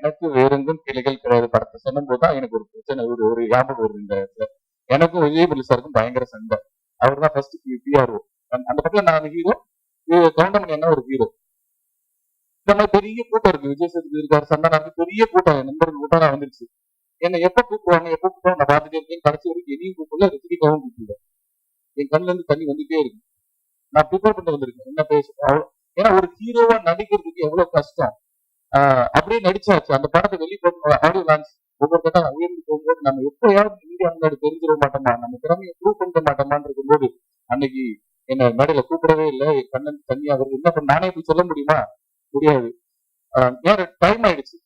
எனக்கு வேறெங்கும் கிளைகள் கிடையாது. படத்தை சொல்லும் தான் எனக்கு ஒரு பிரச்சனை ஒரு ஒரு ஞாபகம் வருது இந்த இடத்துல எனக்கும் விஜயபுரி சாருக்கும் பயங்கர சண்டை. அவர் தான் ஃபர்ஸ்ட் பிஆர்ஓ அந்த படத்துல நான் ஹீரோ கவுண்டமணி என்ன ஒரு ஹீரோ இந்த மாதிரி பெரிய கூட்டம் இருக்கு. விஜய் சேதுபதி இருக்காரு சண்டை நடந்து பெரிய கூட்டம் என் நண்பர்கள் கூட்டம் நான் வந்துருச்சு. என்ன எப்ப கூப்பிடுவாங்க எப்ப கூப்பிடுவாங்க நான் பார்த்துட்டே இருக்கேன். கடைசி வரைக்கும் எதையும் கூப்பிடல ரித்திகாவும் கூப்பிடல என் கண்ணுல இருந்து தண்ணி வந்துட்டே இருக்கு. நான் ப்ரிப்பேர் பண்ணிட்டு வந்திருக்கேன். என்ன பேச ஏன்னா ஒரு ஹீரோவா நடிக்கிறதுக்கு எவ்வளவு கஷ்டம். அப்படியே நடிச்சாச்சு. அந்த படத்தை வெளியே ஆடியோ லான்ச் ஒவ்வொரு கட்டம் உயர்ந்து போகும்போது நம்ம எப்படியாவது மீடியா முன்னாடி தெரிஞ்சிட மாட்டோமா? நம்ம திறமையை ப்ரூவ் பண்ணிக்க மாட்டோமான்னு இருக்கும்போது அன்னைக்கு என்ன மேடையில கூப்பிடவே இல்லை. கண்ணன் தண்ணியா வருது. என்ன பண்ண நானே இப்படி சொல்ல முடியுமா? முடியாது. ஆஹ் ஏன் டைம் ஆயிடுச்சு.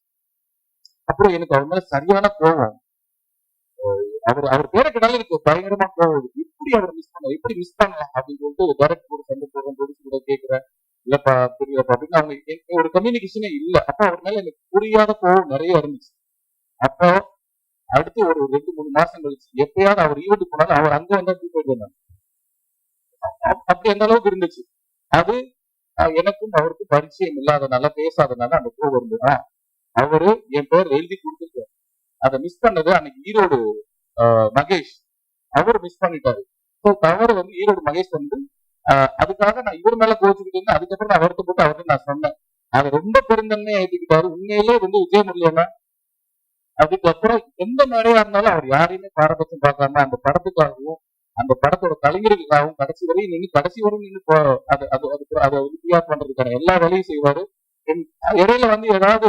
அப்புறம் எனக்கு அவர் மேல சரியான கோவம். அவர் அவர் பேரை கேட்டாலும் எனக்கு பயங்கரமா கோவம் இப்படி அவர் மிஸ் பண்ண எப்படி மிஸ் பண்ணலாம் அப்படின்னு சொல்லிட்டு டேரக்ட் கூட சண்டை போடுறேன் புரியறப்ப அப்படின்னு அவங்க ஒரு கம்யூனிகேஷனே இல்ல. அப்ப அவர் மேல எனக்கு புரியாத கோவம் நிறைய இருந்துச்சு அப்போ அடுத்து ஒரு ரெண்டு மூணு மாசம் கழிச்சு எப்பயாவது அவர் ஈவெண்ட் போனாலும் அவர் அங்க வந்தா தூக்கிட்டு வந்தாங்க அப்படி எந்த அளவுக்கு இருந்துச்சு. அது எனக்கும் அவருக்கும் பரிச்சயம் இல்லாதனால பேசாதனால அந்த கோவம் இருந்தது அவரு என் பேர் எழுதி கொடுத்துருக்காரு. அதை மிஸ் பண்ணது அன்னைக்கு ஈரோடு மகேஷ். அவர் மிஸ் பண்ணிட்டாரு. ஸோ தவறு வந்து ஈரோடு மகேஷ் வந்து அதுக்காக நான் இவர் மேல கோச்சுக்கிட்டு இருந்தேன். அதுக்கப்புறம் நான் வருத்தப்பட்டு அவர்கிட்ட நான் சொன்னேன். அவர் ரொம்ப பெருந்தன்மையை ஏற்றிக்கிட்டாரு உண்மையிலே வந்து விஜயமுருகன் அதுக்கப்புறம் எந்த மாதிரியா இருந்தாலும் அவர் யாரையுமே பாரபட்சம் பார்க்காம அந்த படத்துக்காகவும் அந்த படத்தோட கலைஞர்களுக்காகவும் கடைசி வரையும் நின்று கடைசி வரையும் நின்று போ- அது அது அதை உறுதியா பண்றதுக்கான எல்லா வேலையும் செய்வாரு. என்- இடையில வந்து ஏதாவது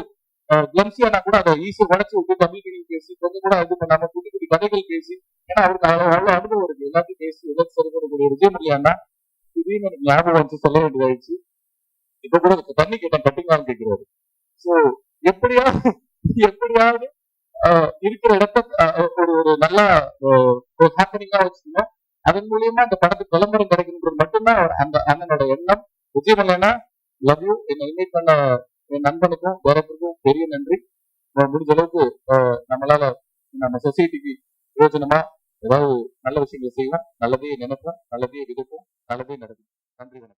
கிளம்சியானா கூட அதை ஈஸியா உடச்சு விட்டு தமிழ் கிணி பேசி கொஞ்சம் கூட இது பண்ணாம குட்டி குட்டி கதைகள் பேசி ஏன்னா அவருக்கு அவ்வளவு அவ்வளவு அனுபவம் இருக்கு. எல்லாத்தையும் பேசி எதாவது சரி பண்ணக்கூடிய விஜயமுருகன்னா திடீர்னு எனக்கு ஞாபகம் வந்து சொல்ல வேண்டியதாயிடுச்சு. இப்ப கூட தண்ணி கேட்டேன் கட்டிங்களான்னு கேட்கிறாரு. சோ எப்படியாவது எப்படியாவது ஆஹ் இருக்கிற இடத்த ஒரு ஒரு நல்ல ஒரு ஹாப்பனிங்கா வச்சுக்கணும் அதன் மூலியமா அந்த படத்துக்கு விளம்பரம் கிடைக்கணுன்றது மட்டும்தான் அந்த அண்ணனோட எண்ணம். விஜயமல்லனா லவ் யூ என்னை இன்வைட் பண்ண என் நண்பனுக்கும் டேரக்டருக்கும் பெரிய நன்றி. முடிஞ்ச அளவுக்கு ஆஹ் நம்மளால நம்ம சொசைட்டிக்கு பிரயோஜனமா ஏதாவது நல்ல விஷயங்களை செய்வேன் நல்லதே நினைப்பேன் நல்லதே விதைப்போம் நல்லதே நடக்கும் நன்றி வணக்கம்.